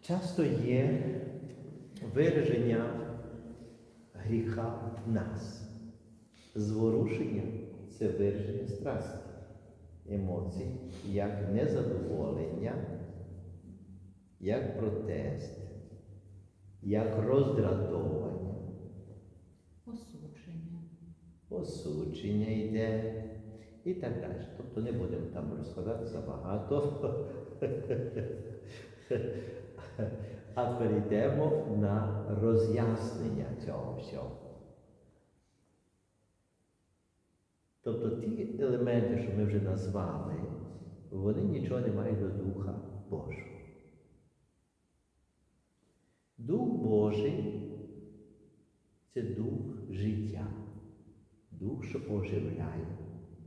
Часто є вираження гріха в нас. Зворушення це вираження страсті, емоцій, як незадоволення, як протест, як роздратовання, Осудження. осудження йде і так далі. Тобто не будемо там розкладати забагато. А перейдемо на роз'яснення цього всього. Тобто ті елементи, що ми вже назвали, вони нічого не мають до Духа Божого. Дух Божий це дух життя, дух, що оживляє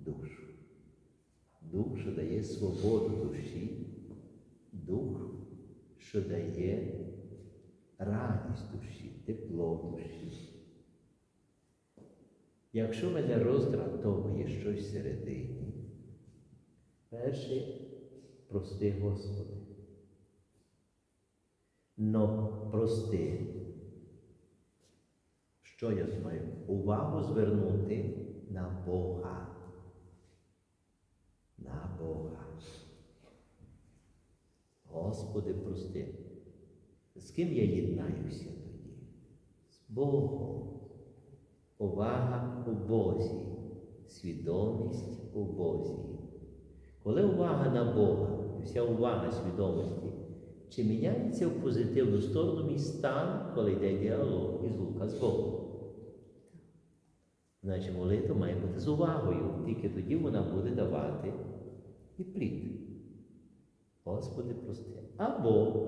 душу, дух, що дає свободу душі, дух, що дає радість душі, тепло душі. Якщо мене роздратовує щось всередині, перше прости Господи. Но прости, що я маю? Увагу звернути на Бога. Бога. Господи, прости. З ким я єднаюся тоді? З Богом. Увага у Бозі, свідомість у Бозі. Коли увага на Бога, вся увага свідомості, чи міняється в позитивну сторону мій стан, коли йде діалог із Лука з Богом? Значить, молитва має бути з увагою, тільки тоді вона буде давати і плід. Господи, прости. Або,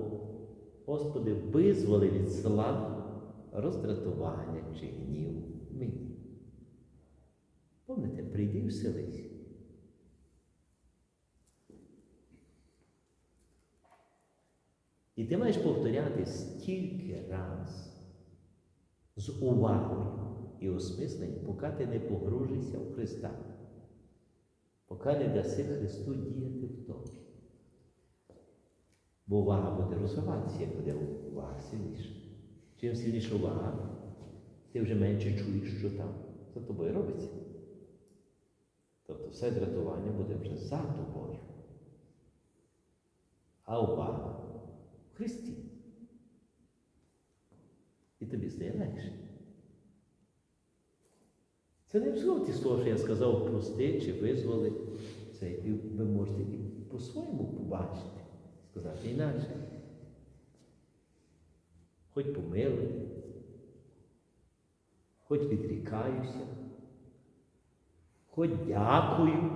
Господи, визволи від зла роздратування чи гнів мені. Помните, прийди і вселись. І ти маєш повторяти стільки раз з увагою і осмисленням, поки ти не погружишся в Христа, поки не даси Христу діяти в тобі. Бо увага буде розвиватися, як буде увага сильніша. Чим сильніша увага, ти вже менше чуєш, що там за тобою робиться. Тобто все дратування буде вже за тобою. А увага в Христі. І тобі стає легше. Це не всього ті слова, що я сказав прости чи визволи. Це ви можете і по-своєму побачити, сказати інакше. Хоч помилуй, хоч відрікаюся, хоч дякую.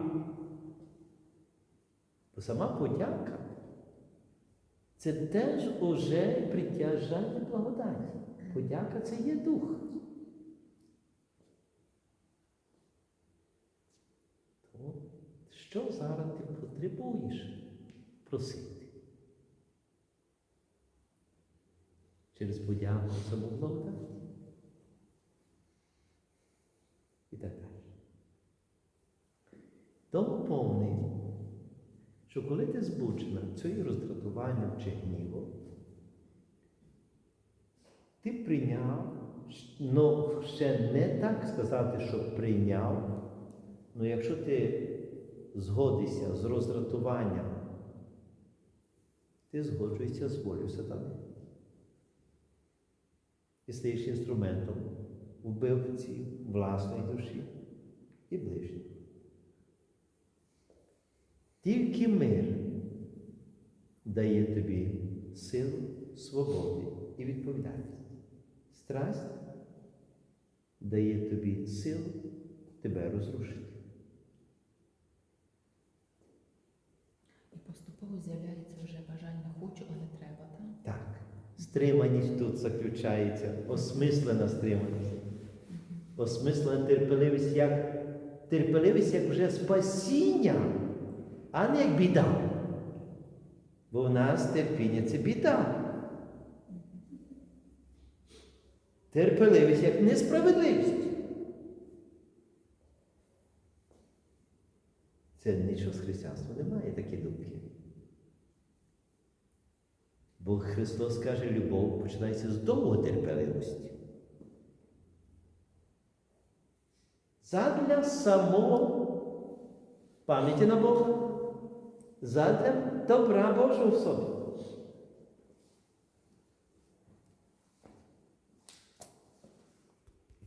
Бо сама подяка це теж уже притяжання благодаті. Подяка це є дух. Що зараз ти потребуєш просити? Через подяку благодаті. І так далі. Тому повний, що коли ти збуджена цією роздратуванням чи гнівом, ти прийняв, ну ще не так сказати, що прийняв, ну якщо ти згодишся з роздратуванням, ти згоджуєшся з волею сатани. І стаєш інструментом вбивці власної душі і ближньої. Тільки мир дає тобі силу, свободи і відповідальність. Страсть дає тобі силу тебе розрушити. І поступово з'являється вже бажання хочу, але треба, так? Так. Стриманість тут заключається, осмислена стриманість. Осмислена терпеливість як терпеливість як вже спасіння, а не як біда. Бо в нас терпіння це біда. Терпеливість як несправедливість. Це нічого з християнства немає, такі думки. Бо Христос каже, любов починається з довготерпеливості. Задля самого пам'яті на Бога, задля добра Божого в собі.